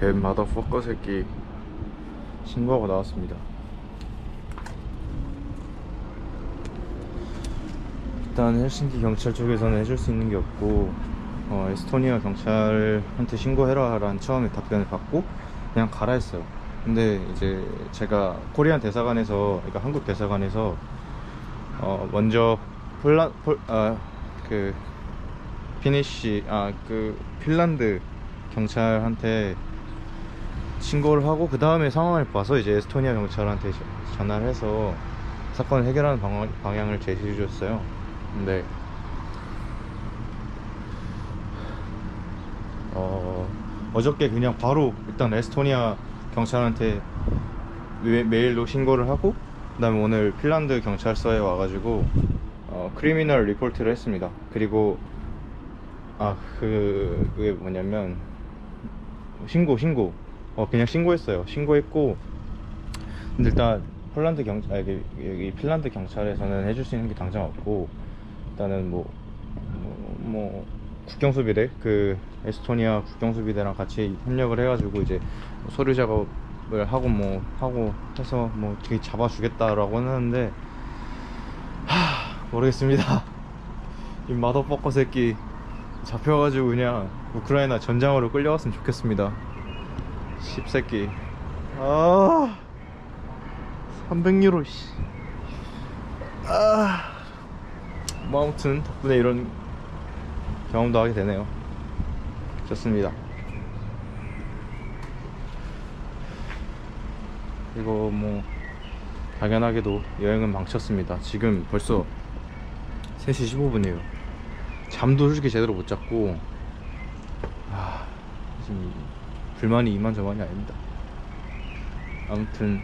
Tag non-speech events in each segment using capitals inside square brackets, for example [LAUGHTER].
개 마더퍼커 새끼 신고하고 나왔습니다. 일단 헬싱키 경찰 쪽에서는 해줄 수 있는 게 없고 어, 에스토니아 경찰한테 신고해라 라는 처음에 답변을 받고 그냥 가라 했어요. 근데 이제 제가 코리안 대사관에서 그러니까 한국 대사관에서 어, 먼저 폴라 폴아그 피니시 아그 핀란드 경찰한테 신고를 하고 그 다음에 상황을 봐서 이제 에스토니아 경찰한테 저- 전화를 해서 사건을 해결하는 방향, 방향을 제시해 줬어요. 근데 어 어저께 그냥 바로 일단 에스토니아 경찰한테 메- 메일로 신고를 하고 그 다음에 오늘 핀란드 경찰서에 와가지고 어, 크리미널 리포트를 했습니다. 그리고 아 그 그게 뭐냐면 신고 신고 어 그냥 신고했어요. 신고했고 근데 일단 폴란드 경 아, 여기, 여기 핀란드 경찰에서는 해줄 수 있는 게 당장 없고 일단은 뭐, 뭐, 뭐 국경수비대 그 에스토니아 국경수비대랑 같이 협력을 해가지고 이제 뭐 서류 작업을 하고 뭐 하고 해서 뭐 어떻게 잡아주겠다라고 하는데 하 모르겠습니다 [LAUGHS] 이 마더퍼커 새끼 잡혀가지고 그냥 우크라이나 전장으로 끌려갔으면 좋겠습니다 씹새끼 아 300유로 씨. 아. 뭐 아무튼 덕분에 이런 경험도 하게 되네요. 좋습니다. 이거 뭐 당연하게도 여행은 망쳤습니다. 지금 벌써 3시 15분이에요. 잠도 솔직히 제대로 못 잤고 아, 지금 불만이 이만저만이 아닙니다. 아무튼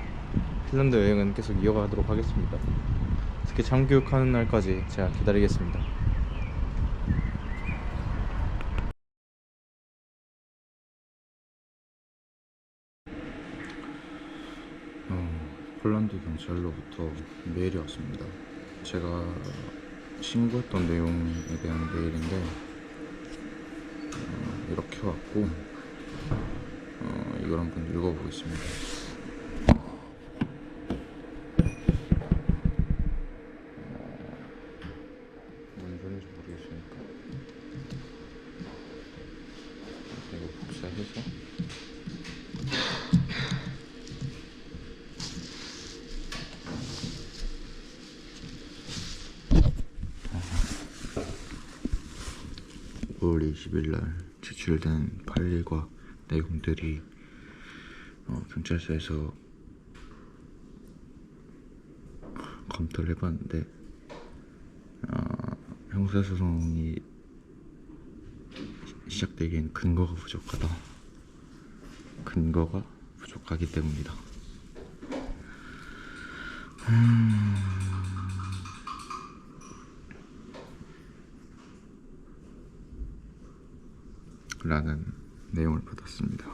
핀란드 여행은 계속 이어가도록 하겠습니다. 특히 참교육하는 날까지 제가 기다리겠습니다. 어, 폴란드 경찰로부터 메일이 왔습니다. 제가 신고했던 내용에 대한 메일인데 어, 이렇게 왔고 한번 읽어보겠습니다. 이거 복사해서 올 20일 날 제출된 파일과 내용들이 어, 경찰서에서 검토를 해봤는데 어, 형사소송이 시- 시작되기엔 근거가 부족하다. 근거가 부족하기 때문이다. 라는 내용을 받았습니다.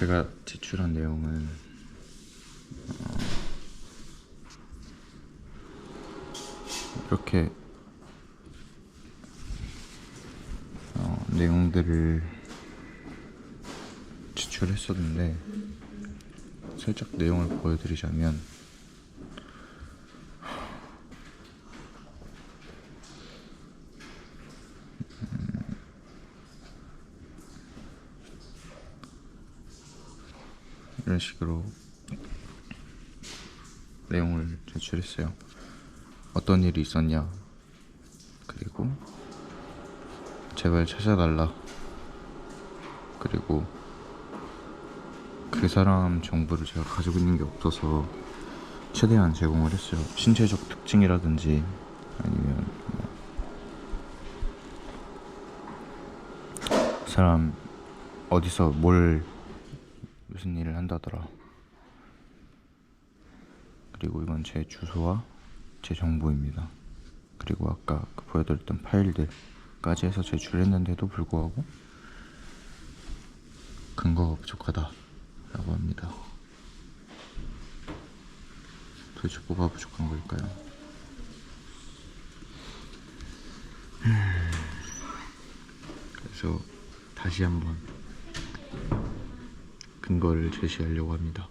제가 제출한 내용은 이렇게 어, 내용들을 제출했었는데 살짝 내용을 보여드리자면 이런 식으로 내용을 제출했어요. 어떤 일이 있었냐. 그리고 제발 찾아달라. 그리고 그 사람 정보를 제가 가지고 있는 게 없어서 최대한 제공을 했어요. 신체적 특징이라든지 아니면 뭐 사람 어디서 뭘 무슨 일을 한다더라 그리고 이건 제 주소와 제 정보입니다. 그리고 아까 그 보여드렸던 파일들까지 해서 제출했는데도 불구하고 근거가 부족하다라고 합니다. 도대체 뭐가 부족한 걸까요? 음, 그래서 다시 한번 근거를 제시하려고 합니다.